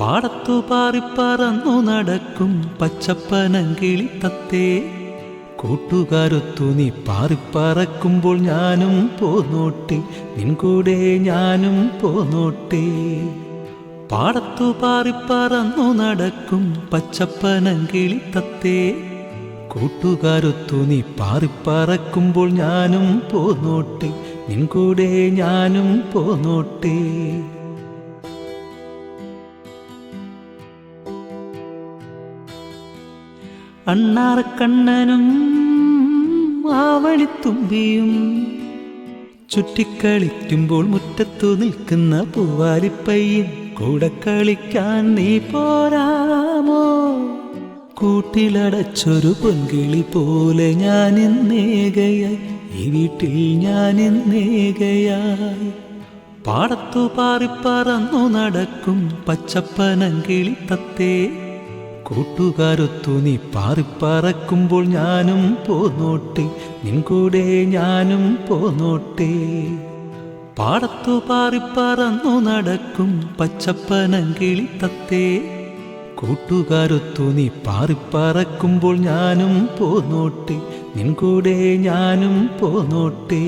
പാടത്തു പാറിപ്പറന്നു നടക്കും പച്ചപ്പനങ്കിളി തത്തേ. കൂട്ടുകാരൊത്തു നീ പാറിപ്പറക്കുമ്പോൾ ഞാനും പോന്നോട്ടെ. നിൻകൂടെ ഞാനും പോന്നോട്ടെ. പാടത്തു പാറിപ്പറന്നു നടക്കും പച്ചപ്പനങ്കിളി തത്തേ. കൂട്ടുകാരൊത്തു നീ പാറിപ്പറക്കുമ്പോൾ ഞാനും പോന്നോട്ടെ. നിൻകൂടെ ഞാനും പോന്നോട്ടെ. അണ്ണാറക്കണ്ണനും ആവണിത്തുമ്പിയും ചുറ്റിക്കളിക്കുമ്പോൾ മുറ്റത്തു നിൽക്കുന്ന പൂവാലിപ്പയ്യൻ കൂടെ കളിക്കാൻ നീ പോരാമോ? കൂട്ടിലടച്ചൊരു പൊൻകിളി പോലെ ഞാൻ ഇന്നേകയായി ഈ വീട്ടിൽ ഞാൻ ഇന്നേകയായി. പാടത്തു പാറിപ്പറന്നു നടക്കും പച്ചപ്പനങ്കിളി തത്തേ. കൂട്ടുകാരൊത്തു നീ പാറിപ്പറക്കുമ്പോൾ ഞാനും പോന്നോട്ടെ. നിൻകൂടെ ഞാനും പോന്നോട്ടെ. പാടത്തു പാറിപ്പറന്നു നടക്കും പച്ചപ്പനങ്കിളി തത്തേ കൂട്ടുകാരൊത്തു നീ പാറിപ്പറക്കുമ്പോൾ ഞാനും പോന്നോട്ടെ. നിൻകൂടെ ഞാനും പോന്നോട്ടെ.